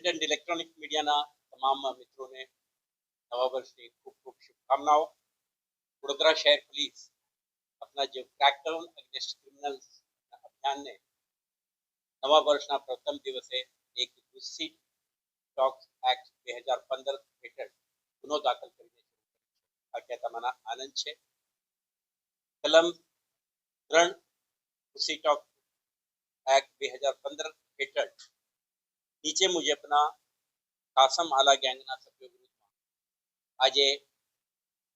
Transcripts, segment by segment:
Print and electronic મીડિયાના તમામ મિત્રોને નવા વર્ષની ખૂબ ખૂબ શુભકામનાઓ. વડોદરા શહેર પોલીસ આપના જે ક્રેકડાઉન અગેન્સ્ટ ક્રિમિનલ્સ અભિયાનને નવા વર્ષના પ્રથમ દિવસે એક ગુસ્સી સ્ટોક એક્ટ બે હજાર પંદર હેઠળ ગુનો દાખલ કરીને આ કહેતા આનંદ છે. કલમ ત્રણ ગુસ્સી સ્ટોક એક્ટ બે હજાર પંદર હેઠળ નીચે મુજબના કાસમ આલા ગેંગના સભ્યો વિરુદ્ધમાં આજે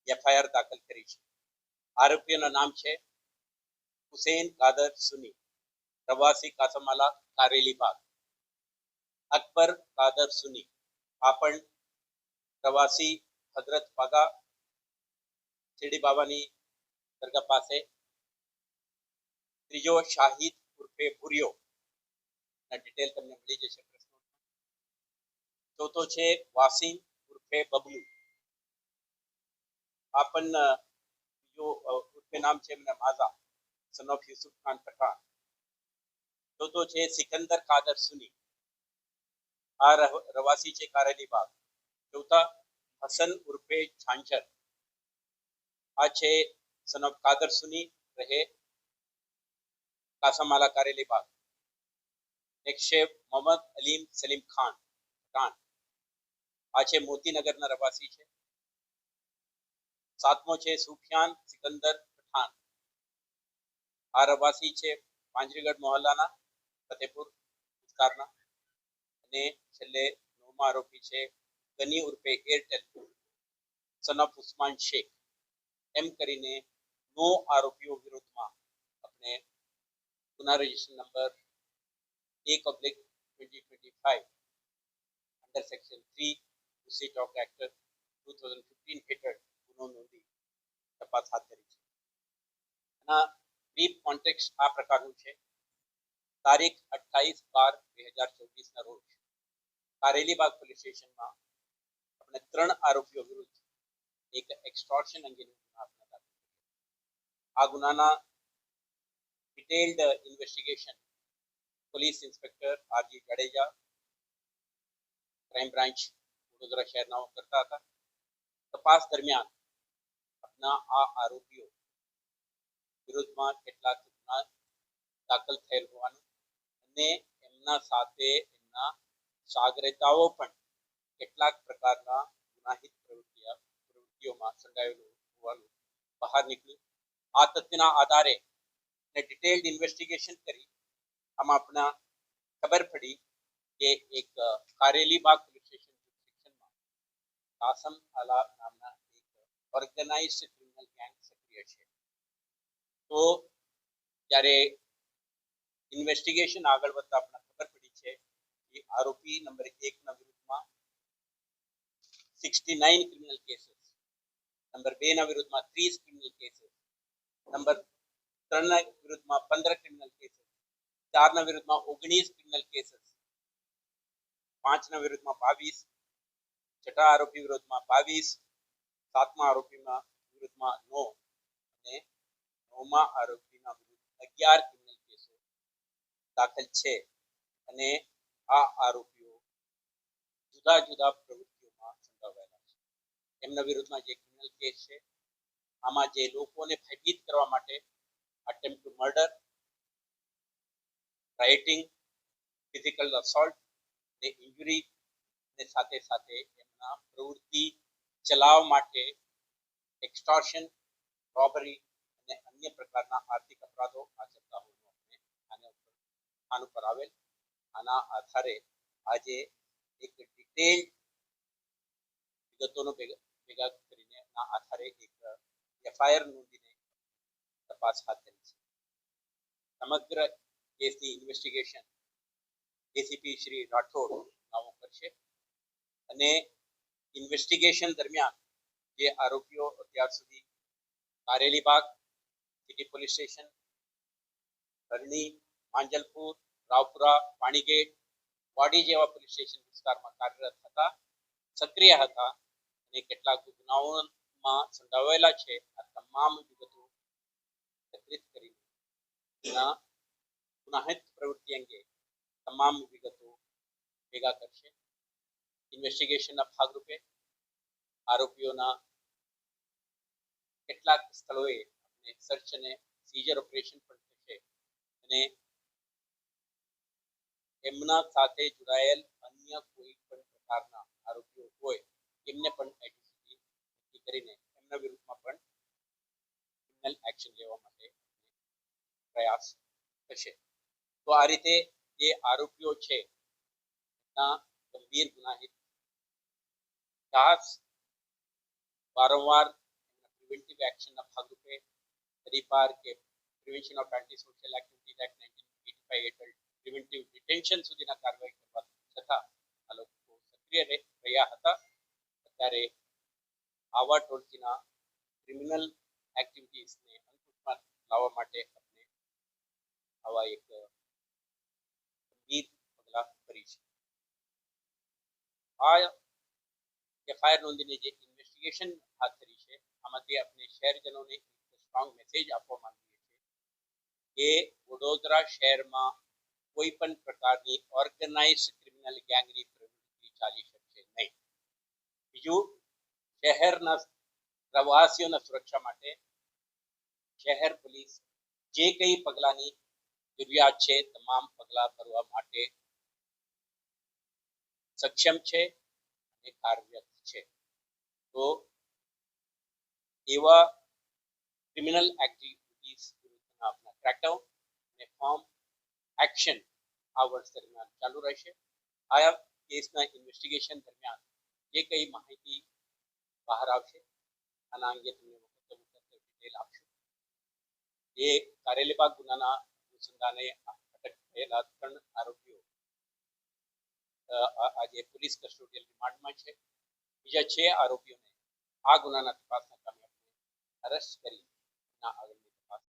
એફઆઈઆર દાખલ કરી છે આરોપીઓના નામ છે હુસેન કાદર સુની પ્રવાસી કાસમાલા કારેલી બાગ અકબર કાદર સુની આ પણ પ્રવાસી હજરત પાગા શિરડી બાબાની દરગાહ પાસે ત્રીજો શાહિદ ઉર્ફે ભુરિયો ના ડિટેલ તમને મળી જશે પ્રશ્નો ચોથો છે વાસીમ ઉર્ફે બબલુ. આ પણ બીજો ઉર્ફે નામ છે એમને માઝા સન ઓફ યુસુફ ખાન પઠાણ. ચોથો છે સિકંદર કાદર સુની. આ રવાસી છે કારેલી બાગ. ચોથા, હસન ઉર્ફે છાંછર. આ છે સન ઓફ કાદર સુની, રહે કાસામાલા કારેલી બાગ. એક છે મોહમ્મદ અલીમ સલીમ ખાન ખાન આ છે મોતીનગરના રહેવાસી છે. સાતમો છે સુફિયાન સિકંદર પઠાણ. આ રહેવાસી છે પાંજરીગઢ મોહલ્લાના, ફતેપુર વિસ્તારના અને છેલ્લે નવમા આરોપી છે ગની ઉર્ફે એરટેલ સન ઉસ્માન શેખ. એમ કરીને નો આરોપીઓ વિરુદ્ધમાં આપણે ગુના રજિસ્ટર નંબર એક oblique twenty twenty five under section three ઉસી talk actor two thousand fifteen હેઠળ ગુનો નોંધી તપાસ હાથ ધરી છે. એના બ્રીફ કોન્ટેક્સ આ પ્રકારનું છે. તારીખ અઠ્ઠાવીસ બાર બે હજાર ચોવીસના રોજ કારેલીબાગ પોલીસ સ્ટેશનમાં આપણે ત્રણ આરોપીઓ વિરુદ્ધ એક એક્સ્ટોર્શન અંગેનો ગુના આ ગુનાના detailed investigation police inspector R G Jadeja crime branch Vadodara શહેરના કરતા હતા. તપાસ દરમિયાન આપના આ આરોપીઓ વિરુદ્ધમાં કેટલાક ગુના દાખલ થયેલ હોવાનું અને એમના સાથે એમના સાગરેતાઓ પણ કેટલાક પ્રકારના ગુનાહિત પ્રવૃત્તિઓ, પ્રવૃત્તિઓમાં સંડાયેલું હોવાનું બહાર નીકળ્યું. આ તથ્યના આધારે ને ડિટેલ્ડ ઇન્વેસ્ટિગેશન કરી આમાં આપણા ખબર પડી કે એક કારેલી બાગ પોલીસ સ્ટેશન સેક્શનમાં કાસમ અલાબ નામના એક ઓર્ગેનાઇઝડ ક્રિમિનલ ગેંગ સક્રિય છે. તો જ્યારે ઇન્વેસ્ટિગેશન આગળ વધતા આપણને ખબર પડી છે કે આરોપી નંબર એકના વિરુદ્ધમાં sixty nine criminal cases number બે ના વિરુદ્ધમાં ત્રીસ ક્રિમિનલ કેસીસ નંબર ત્રણના વિરુદ્ધમાં પંદર ક્રિમિનલ કેસીસ ચારના વિરુદ્ધમાં ઓગણીસ ક્રિમિનલ કેસીસ પાંચના વિરુદ્ધમાં બાવીસ છઠ્ઠા આરોપી વિરોધમાં બાવીસ, સાતમા આરોપીમાં વિરુદ્ધમાં નો અને નવમા આરોપીના વિરુદ્ધ અગિયાર ક્રિમિનલ કેસો દાખલ છે. અને આ આરોપીઓ જુદા જુદા પ્રવૃત્તિઓમાં સંડોવાયેલા છે. એમના વિરુદ્ધમાં જે ક્રિમિનલ કેસ છે, આમાં જે લોકોને ભયભીત કરવા માટે attempt to murder rioting physical assault ને ઇન્જુરી ને સાથે સાથે એમના પ્રવૃત્તિ ચલાવવા માટે એક્સટોર્શન રોબરી અને અન્ય પ્રકારના આર્થિક અપરાધો આચરતા હોવાનું આપણે આને આન ઉપર આવેલ. આના આધારે આજે એક ડિટેલ વિગતોનો ભેગા કરીને આના આધારે એક એફઆઈઆર નોંધીને તપાસ હાથ ધરી છે. સમગ્ર કેસની ઇન્વેસ્ટિગેશન એસીપી શ્રી રાઠોડ નામો કરશે. અને ઇન્વેસ્ટિગેશન દરમિયાન જે આરોપીઓ અત્યાર સુધી Kareli Baug city police station Harni Manjalpur, Raopura, Panigate, Wadi જેવા પોલીસ સ્ટેશન વિસ્તારમાં કાર્યરત હતા, સક્રિય હતા અને કેટલાક ગુનાઓમાં સંડોવાયેલા છે. આ તમામ વિગતો એકત્રિત એના ગુનાહિત પ્રવૃત્તિ અંગે તમામ વિગતો ભેગા કરશે. ઇન્વેસ્ટિગેશનના ભાગરૂપે આરોપીઓના કેટલાક સ્થળોએ સર્ચ અને સીઝર ઓપરેશન પણ થશે. અને એમના સાથે જોડાયેલ અન્ય કોઈ પણ પ્રકારના આરોપીઓ હોય, એમને પણ નક્કી કરીને એમના વિરુદ્ધમાં પણ ક્રિમિનલ એક્શન લેવા માટે પ્રયાસ થશે. તો આ રીતે જે આરોપીઓ છે ગંભીર ગુનાહિત દાસ વારંવાર પ્રિવેન્ટિવ એક્શનના ભાગરૂપે તરીપાર કે prevention of anti social activities act nineteen eighty five હેઠળ પ્રિવેન્ટિવ ડિટેન્શન સુધીના કાર્યવાહી કરવા છતાં આ લોકો સક્રિય રહે- રહ્યા હતા અત્યારે આવા ટોળકીના ક્રિમિનલ એક્ટિવિટીઝને અંકુશમાં લાવવા માટે આપણે આવા એક ગંભીર પગલાં કરી છે આ એફઆઈઆર નોંધીને જે ઇન્વેસ્ટિગેશન હાથ ધરી છે, આમાંથી આપણે શહેરજનોને સ્ટ્રોંગ મેસેજ આપવા માંગીએ છીએ કે વડોદરા શહેરમાં કોઈ પણ પ્રકારની ઓર્ગેનાઇઝ ક્રિમિનલ ગેંગની પ્રવૃત્તિ ચાલી શકશે નહીં. બીજું, શહેરના પ્રવાસીઓના સુરક્ષા માટે શહેર પોલીસ જે કંઈ પગલાની જરૂરિયાત છે, તમામ પગલાં ભરવા માટે સક્ષમ છે અને કાર્યરત છે. તો એવા ક્રિમિનલ એક્ટિવિટીઝ વિરુદ્ધના આપણા ક્રેકડાઉન અને ફોર્મ એક્શન આ વર્ષ દરમિયાન ચાલુ રહેશે. આ કેસના ઇન્વેસ્ટિગેશન દરમિયાન જે કંઈ માહિતી બહાર આવશે, આના અંગે તમને વખતે વખત ડિટેલ આપશું. એ કારેલીબાગ ગુનાના અનુસંધાને અટક થયેલા ત્રણ આરોપીઓ આજે પોલીસ કસ્ટોડિયલ રિમાન્ડમાં છે બીજા છે આરોપીઓને આ ગુનાના તપાસના કામે અરેસ્ટ કરી આગળની તપાસ.